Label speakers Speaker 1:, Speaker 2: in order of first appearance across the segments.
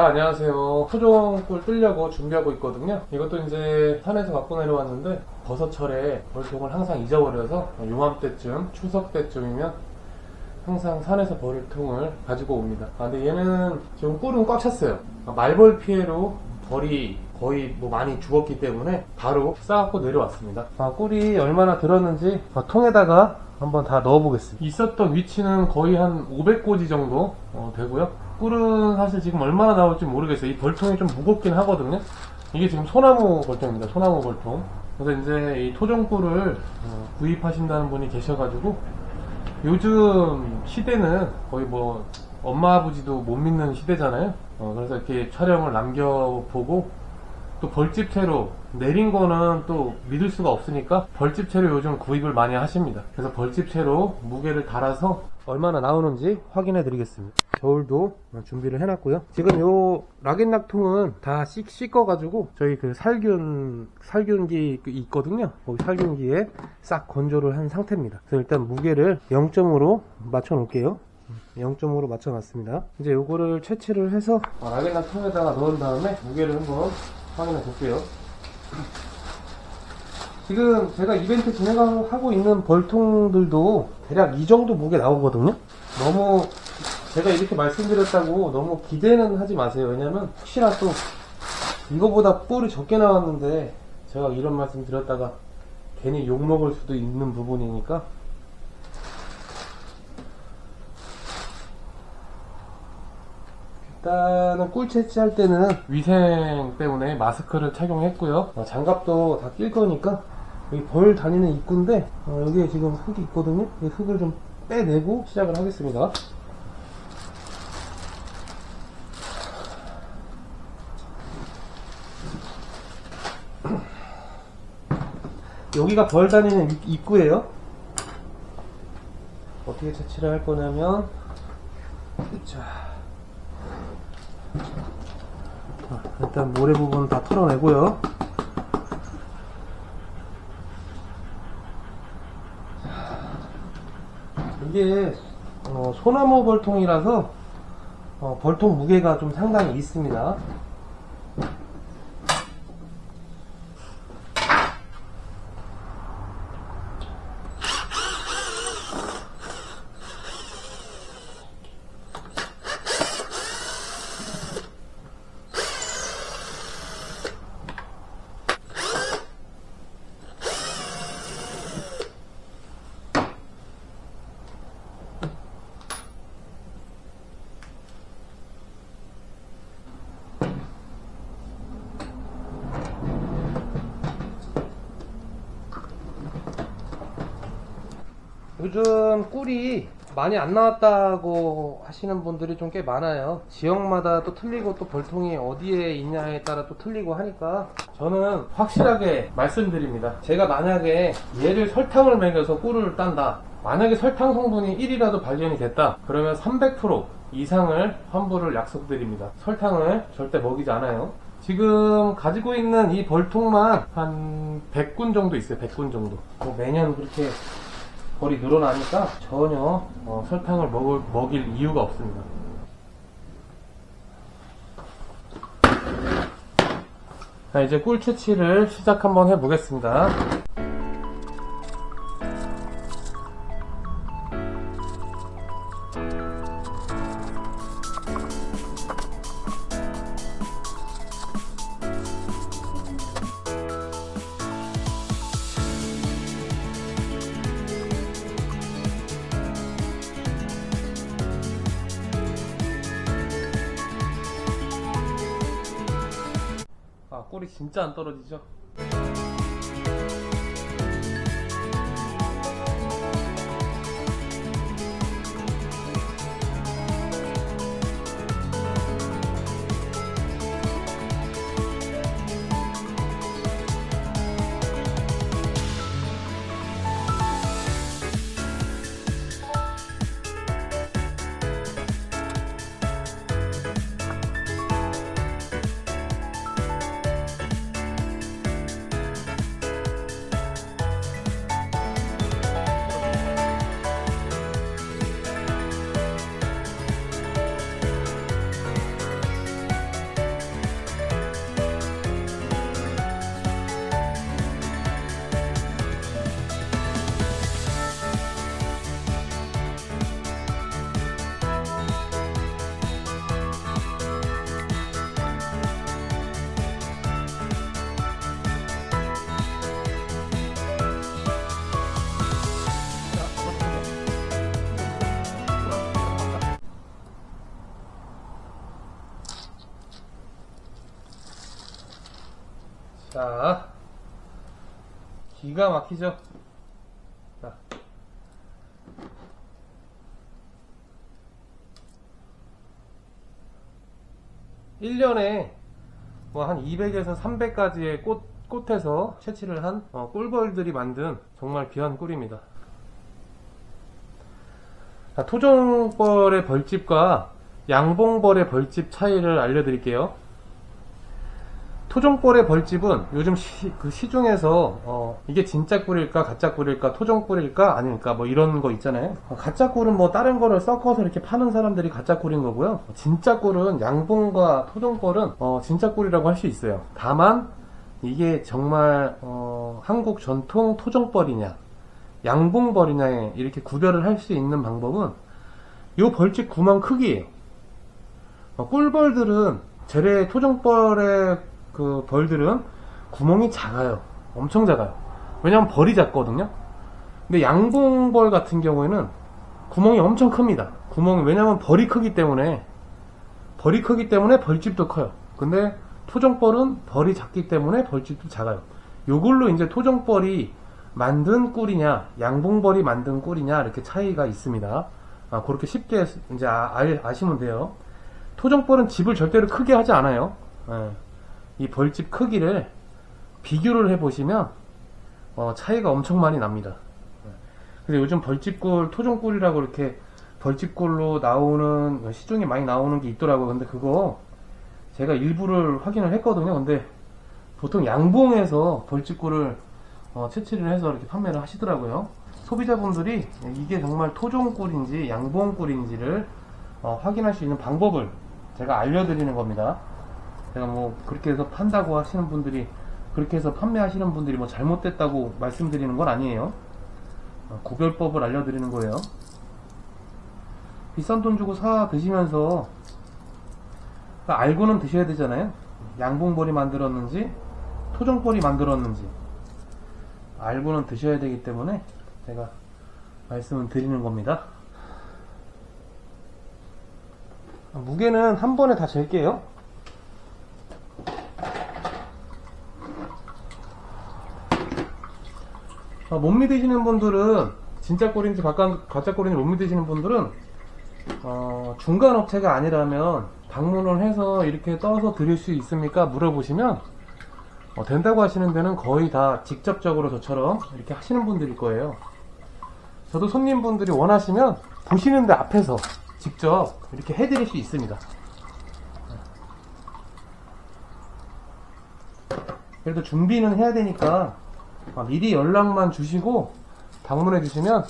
Speaker 1: 자 안녕하세요. 토종꿀 뜨려고 준비하고 있거든요. 이것도 이제 산에서 갖고 내려왔는데 버섯철에 벌통을 항상 잊어버려서 요맘때쯤 추석 때쯤이면 항상 산에서 버릴 통을 가지고 옵니다. 아, 근데 얘는 지금 꿀은 꽉 찼어요. 아, 말벌 피해로 벌이 거의 뭐 많이 죽었기 때문에 바로 싸갖고 내려왔습니다. 아, 꿀이 얼마나 들었는지 아, 통에다가 한번 다 넣어보겠습니다. 있었던 위치는 거의 한 500고지 정도 어, 되고요 꿀은 사실 지금 얼마나 나올지 모르겠어요 이 벌통이 좀 무겁긴 하거든요 이게 지금 소나무 벌통입니다 소나무 벌통 그래서 이제 이 토종꿀을 어, 구입하신다는 분이 계셔가지고 요즘 시대는 거의 뭐 엄마 아버지도 못 믿는 시대잖아요. 어, 그래서 이렇게 촬영을 남겨보고 또 벌집채로 내린 거는 또 믿을 수가 없으니까 벌집채로 요즘 구입을 많이 하십니다. 그래서 벌집채로 무게를 달아서 얼마나 나오는지 확인해 드리겠습니다. 저울도 준비를 해놨고요. 지금 요 락앤락통은 다 씻, 씻어가지고 저희 그 살균 살균기 있거든요. 거기 살균기에 싹 건조를 한 상태입니다. 그래서 일단 무게를 0점으로 맞춰 놓을게요. 0점으로 맞춰 놨습니다. 이제 요거를 채취를 해서 락앤락통에다가 넣은 다음에 무게를 한번 확인해 볼게요. 지금 제가 이벤트 진행하고 있는 벌통들도 대략 이 정도 무게 나오거든요. 너무 제가 이렇게 말씀드렸다고 너무 기대는 하지 마세요. 왜냐면 혹시나 또 이거보다 뿔이 적게 나왔는데 제가 이런 말씀 드렸다가 괜히 욕 먹을 수도 있는 부분이니까 일단은 꿀 채취 할 때는 위생 때문에 마스크를 착용했고요. 어, 장갑도 다 낄 거니까 여기 벌 다니는 입구인데 어, 여기에 지금 흙이 있거든요. 이 흙을 좀 빼내고 시작을 하겠습니다. 여기가 벌 다니는 입- 입구예요. 어떻게 채취를 할 거냐면 자. 자, 일단 모래 부분 다 털어내고요. 이게 어, 소나무 벌통이라서 어, 벌통 무게가 좀 상당히 있습니다. 요즘 꿀이 많이 안 나왔다고 하시는 분들이 좀 꽤 많아요. 지역마다 또 틀리고 또 벌통이 어디에 있냐에 따라 또 틀리고 하니까 저는 확실하게 말씀드립니다. 제가 만약에 얘를 설탕을 먹여서 꿀을 딴다. 만약에 설탕 성분이 1이라도 발견이 됐다. 그러면 300% 이상을 환불을 약속드립니다. 설탕을 절대 먹이지 않아요. 지금 가지고 있는 이 벌통만 한 100군 정도 있어요. 100군 정도. 뭐 매년 그렇게 벌이 늘어나니까 전혀 어, 설탕을 먹을, 먹일 이유가 없습니다. 자, 이제 꿀 채취를 시작 한번 해보겠습니다. 아, 꿀이 진짜 안 떨어지죠? 자, 기가 막히죠? 자. 일년에 뭐 한 200에서 300가지의 꽃, 꽃에서 채취를 한 어, 꿀벌들이 만든 정말 귀한 꿀입니다. 자, 토종벌의 벌집과 양봉벌의 벌집 차이를 알려드릴게요. 토종벌의 벌집은 요즘 시, 그 시중에서 어, 이게 진짜 꿀일까 가짜 꿀일까 토종 꿀일까 아닐까 뭐 이런 거 있잖아요. 어, 가짜 꿀은 뭐 다른 거를 섞어서 이렇게 파는 사람들이 가짜 꿀인 거고요. 진짜 꿀은 양봉과 토종 꿀은 어, 진짜 꿀이라고 할 수 있어요. 다만 이게 정말 어, 한국 전통 토종벌이냐 양봉벌이냐 이렇게 구별을 할 수 있는 방법은 요 벌집 구멍 크기예요. 어, 꿀벌들은 재래 토종벌의 그 벌들은 구멍이 작아요. 엄청 작아요. 왜냐면 벌이 작거든요. 근데 양봉벌 같은 경우에는 구멍이 엄청 큽니다. 구멍이 왜냐면 벌이 크기 때문에 벌이 크기 때문에 벌집도 커요. 근데 토종벌은 벌이 작기 때문에 벌집도 작아요. 요걸로 이제 토종벌이 만든 꿀이냐, 양봉벌이 만든 꿀이냐 이렇게 차이가 있습니다. 아, 그렇게 쉽게 이제 아, 시면 돼요. 토종벌은 집을 절대로 크게 하지 않아요. 예. 이 벌집 크기를 비교를 해보시면 어, 차이가 엄청 많이 납니다. 근데 요즘 벌집꿀, 토종꿀이라고 이렇게 벌집꿀로 나오는 시중에 많이 나오는 게 있더라고요. 근데 그거 제가 일부를 확인을 했거든요. 근데 보통 양봉에서 벌집꿀을 어, 채취를 해서 이렇게 판매를 하시더라고요. 소비자분들이 이게 정말 토종꿀인지 양봉꿀인지를 어, 확인할 수 있는 방법을 제가 알려드리는 겁니다. 제가 뭐 그렇게 해서 판다고 하시는 분들이 그렇게 해서 판매하시는 분들이 뭐 잘못됐다고 말씀드리는 건 아니에요. 어, 구별법을 알려드리는 거예요. 비싼 돈 주고 사 드시면서 그러니까 알고는 드셔야 되잖아요. 양봉벌이 만들었는지 토종벌이 만들었는지 알고는 드셔야 되기 때문에 제가 말씀을 드리는 겁니다. 무게는 한 번에 다 잴게요. 어, 못 믿으시는 분들은 진짜 꼴인지 가짜, 가짜 꼴인지 못 믿으시는 분들은 어, 중간 업체가 아니라면 방문을 해서 이렇게 떠서 드릴 수 있습니까? 물어보시면 어, 된다고 하시는 데는 거의 다 직접적으로 저처럼 이렇게 하시는 분들일 거예요. 저도 손님분들이 원하시면 보시는데 앞에서 직접 이렇게 해드릴 수 있습니다. 그래도 준비는 해야 되니까 아, 미리 연락만 주시고 방문해 주시면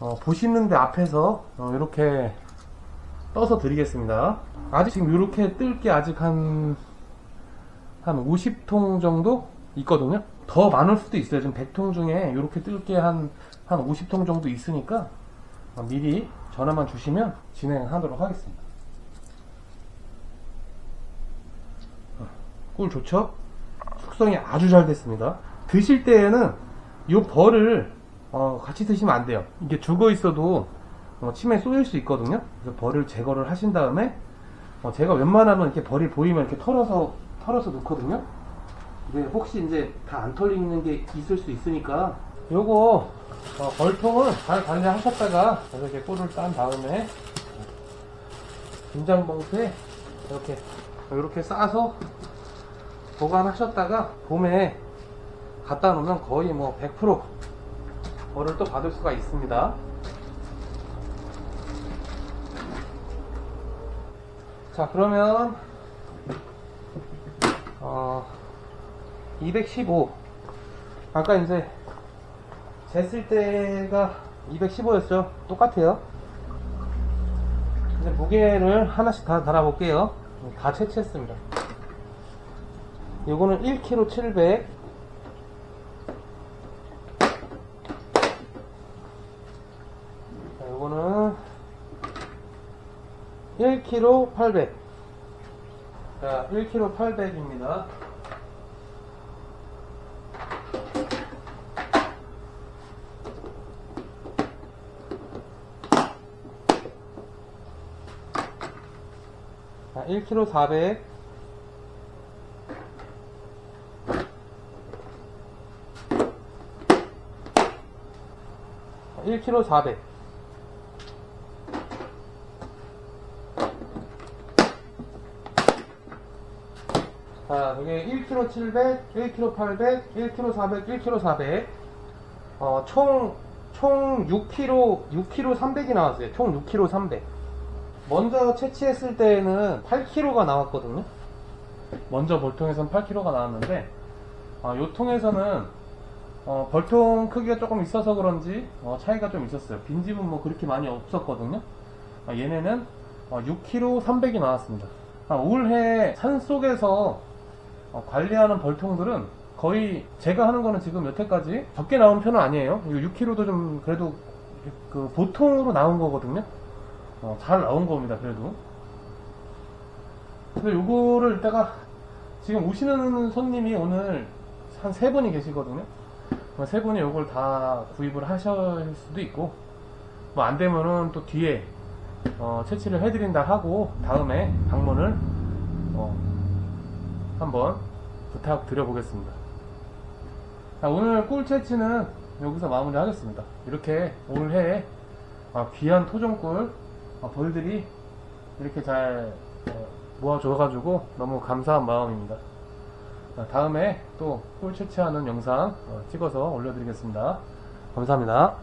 Speaker 1: 어, 보시는데 앞에서 어, 이렇게 떠서 드리겠습니다. 아직 지금 이렇게 뜰 게 아직 한, 한 50통 정도 있거든요. 더 많을 수도 있어요. 지금 100통 중에 이렇게 뜰 게 한, 한 50통 정도 있으니까 어, 미리 전화만 주시면 진행하도록 하겠습니다. 어, 꿀 좋죠? 숙성이 아주 잘 됐습니다. 드실 때에는 이 벌을 어, 같이 드시면 안 돼요. 이게 죽어 있어도 어, 침에 쏘일 수 있거든요. 그래서 벌을 제거를 하신 다음에 어, 제가 웬만하면 이렇게 벌이 보이면 이렇게 털어서 털어서 넣거든요. 근데 혹시 이제 다 안 털리는 게 있을 수 있으니까 요거 어, 벌통을 잘 관리하셨다가 이렇게 꿀을 딴 다음에 김장 봉투에 이렇게 이렇게 싸서 보관하셨다가 봄에 갖다 놓으면 거의 뭐 100% 벌을 또 받을 수가 있습니다. 자 그러면 어, 215 아까 이제 쟀을 때가 215였죠? 똑같아요. 이제 무게를 하나씩 다 달아 볼게요. 다 채취했습니다. 요거는 1kg 700 1kg 800. 자, 1kg 800입니다. 자, 1kg 400. 자, 1kg 400. 자, 이게 1kg 700, 1kg 800, 1kg 400, 1kg 400. 어, 총, 총 6kg, 6kg 300이 나왔어요. 총 6kg 300. 먼저 채취했을 때에는 8kg가 나왔거든요. 먼저 볼통에선 8kg가 나왔는데, 아, 요 통에서는, 어, 벌통 크기가 조금 있어서 그런지, 어, 차이가 좀 있었어요. 빈집은 뭐 그렇게 많이 없었거든요. 아, 얘네는, 어, 6kg 300이 나왔습니다. 아, 올해 산 속에서 어, 관리하는 벌통들은 거의 제가 하는 거는 지금 여태까지 적게 나온 편은 아니에요. 6kg도 좀 그래도 그 보통으로 나온 거거든요. 어, 잘 나온 겁니다, 그래도. 근데 요거를 이따가 지금 오시는 손님이 오늘 한 세 분이 계시거든요. 어, 세 분이 요걸 다 구입을 하실 수도 있고, 뭐 안 되면은 또 뒤에 어, 채취를 해드린다 하고 다음에 방문을 어, 한번 부탁드려 보겠습니다. 오늘 꿀 채취는 여기서 마무리 하겠습니다. 이렇게 올해 아, 귀한 토종꿀 아, 벌들이 이렇게 잘 어, 모아줘가지고 너무 감사한 마음입니다. 아, 다음에 또 꿀 채취하는 영상 어, 찍어서 올려드리겠습니다. 감사합니다.